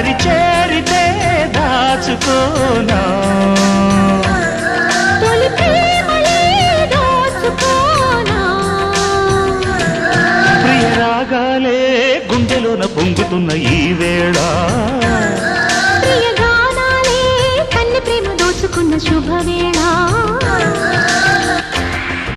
దారి చేరితే దాచుకోనా? గుండెలోన పొంగుతున్న ఈ వేళ. ప్రియ గానాలే కన్ను ప్రేమ దోచుకున్న శుభవేళా.